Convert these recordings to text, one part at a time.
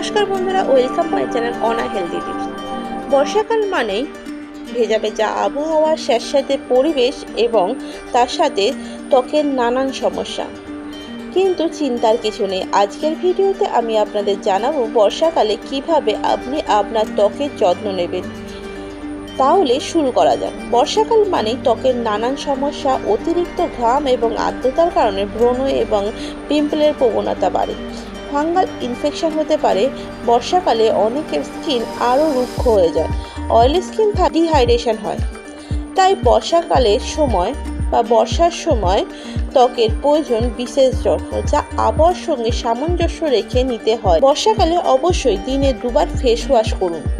নমস্কার বন্ধুরা welcome my channel অনা হেলদি টিপস বর্ষাকাল মানেই ভেজা ভেজা আবহাওয়া স্যাঁতস্যাঁতে পরিবেশ এবং তার সাথে ত্বকের নানান সমস্যা। কিন্তু চিন্তার কিছু নেই, আজকের ভিডিওতে আমি আপনাদের জানাব বর্ষাকালে কীভাবে আপনি আপনার ত্বকের যত্ন নেবেন। তাহলে শুরু করা যাক। বর্ষাকাল মানেই ত্বকের নানান সমস্যা, অতিরিক্ত ঘাম এবং আর্দ্রতার কারণে ব্রণ এবং পিম্পলের প্রবণতা বাড়ে। ফাঙ্গাল ইনফেকশন হতে পারে, বর্ষাকালে অনেকের স্কিন আরও রুক্ষ হয়ে যায়, অয়েলি স্কিন ডিহাইড্রেশন হয়। তাই বর্ষাকালের সময় বা বর্ষার সময় ত্বকের প্রয়োজন বিশেষ যত্ন, যা আবহাওয়ার সঙ্গে সামঞ্জস্য রেখে নিতে হয়। বর্ষাকালে অবশ্যই দিনে দুবার ফেস ওয়াশ করুন।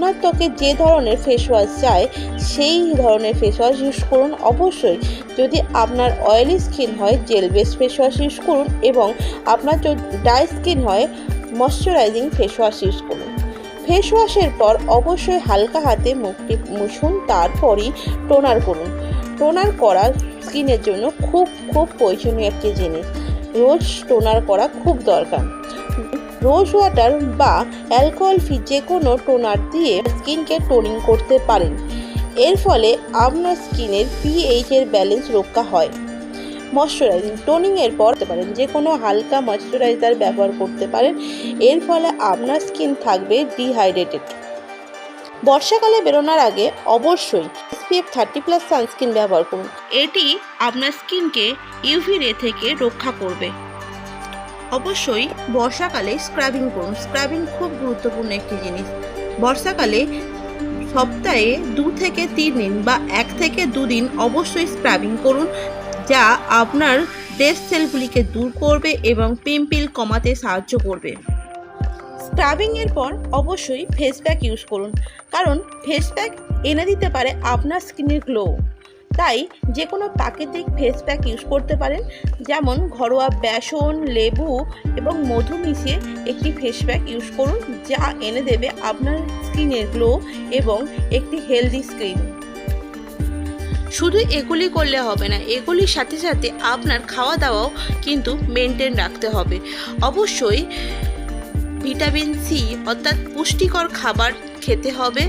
আপনার ত্বকে যে ধরনের ফেস ওয়াশ চাই, সেই ধরনের ফেস ওয়াশ ইউজ করুন। অবশ্যই যদি আপনার অয়েলি স্কিন হয় gel base face wash use করুন এবং আপনার যদি ড্রাই স্কিন হয় ময়শ্চারাইজিং ফেস ওয়াশ ইউজ করুন। ফেস ওয়াশের পর অবশ্যই হালকা হাতে মুখটি মুছুন, তারপরই টোনার করুন। টোনার করা স্কিনের জন্য খুব খুব প্রয়োজনীয় একটি জিনিস। রোজ টোনার করা খুব দরকার। রোজ ওয়াটার বা অ্যালকোহল ফ্রি যে কোনো টোনার দিয়ে স্কিনকে টোনিং করতে পারেন। এর ফলে আপনার স্কিনের পিএইচ এর ব্যালেন্স রক্ষা হয়। ময়শ্চারাইজিং, টোনিং এর পর পারেন, যে কোনো হালকা ময়শ্চারাইজার ব্যবহার করতে পারেন। এর ফলে আপনার স্কিন থাকবে ডিহাইড্রেটেড বর্ষাকালে বেরোনোর আগে অবশ্যই এসপিএফ থার্টি প্লাস সানস্ক্রিন ব্যবহার করুন। এটি আপনার স্কিনকে ইউভি রে থেকে রক্ষা করবে। অবশ্যই বর্ষাকালে স্ক্রাবিং করুন। স্ক্রাবিং খুব গুরুত্বপূর্ণ একটি জিনিস। বর্ষাকালে সপ্তাহে দু থেকে তিন দিন বা এক থেকে দুদিন অবশ্যই স্ক্রাবিং করুন, যা আপনার ডেড সেলগুলিকে দূর করবে এবং পিম্পল কমাতে সাহায্য করবে। স্ক্রাবিংয়ের পর অবশ্যই ফেস প্যাক ইউজ করুন, কারণ ফেস প্যাক এনে দিতে পারে আপনার স্কিনের গ্লো তাই যে কোনো প্রাকৃতিক ফেস প্যাক ইউজ করতে পারেন, যেমন ঘরোয়া বেসন, লেবু এবং মধু মিশিয়ে একটি ফেস প্যাক ইউজ করুন, যা এনে দেবে আপনার স্কিনের গ্লো এবং একটি হেলদি স্কিন শুধু এগুলি করলে হবে না, এগুলির সাথে সাথে আপনার খাওয়া দাওয়াও কিন্তু মেনটেন রাখতে হবে। অবশ্যই ভিটামিন সি অর্থাৎ পুষ্টিকর খাবার খেতে হবে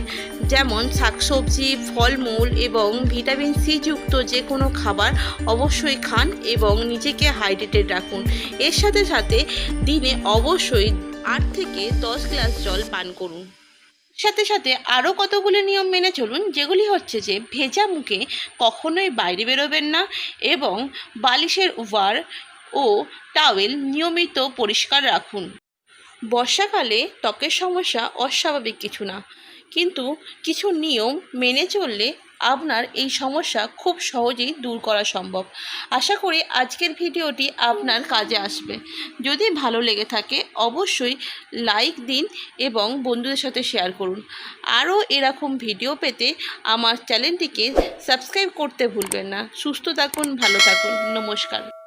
যেমন শাকসবজি, ফলমূল এবং ভিটামিন সি যুক্ত যে কোনো খাবার অবশ্যই খান এবং নিজেকে হাইড্রেটেড রাখুন। এর সাথে সাথে দিনে অবশ্যই আট থেকে দশ গ্লাস জল পান করুন। সাথে সাথে আরও কতগুলি নিয়ম মেনে চলুন, যেগুলি হচ্ছে যে ভেজা মুখে কখনোই বাইরে বেরোবেন না এবং বালিশের ওভার ও টাওয়েল নিয়মিত পরিষ্কার রাখুন। বর্ষাকালে ত্বকের সমস্যা অস্বাভাবিক কিছু না। কিন্তু কিছু নিয়ম মেনে চললে আপনার এই সমস্যা খুব সহজেই দূর করা সম্ভব। আশা করি আজকের ভিডিওটি আপনার কাজে আসবে। যদি ভালো লেগে থাকে, অবশ্যই লাইক দিন এবং বন্ধুদের সাথে শেয়ার করুন। আরও এরকম ভিডিও পেতে আমার চ্যানেলটিকে সাবস্ক্রাইব করতে ভুলবেন না। সুস্থ থাকুন, ভালো থাকুন। নমস্কার।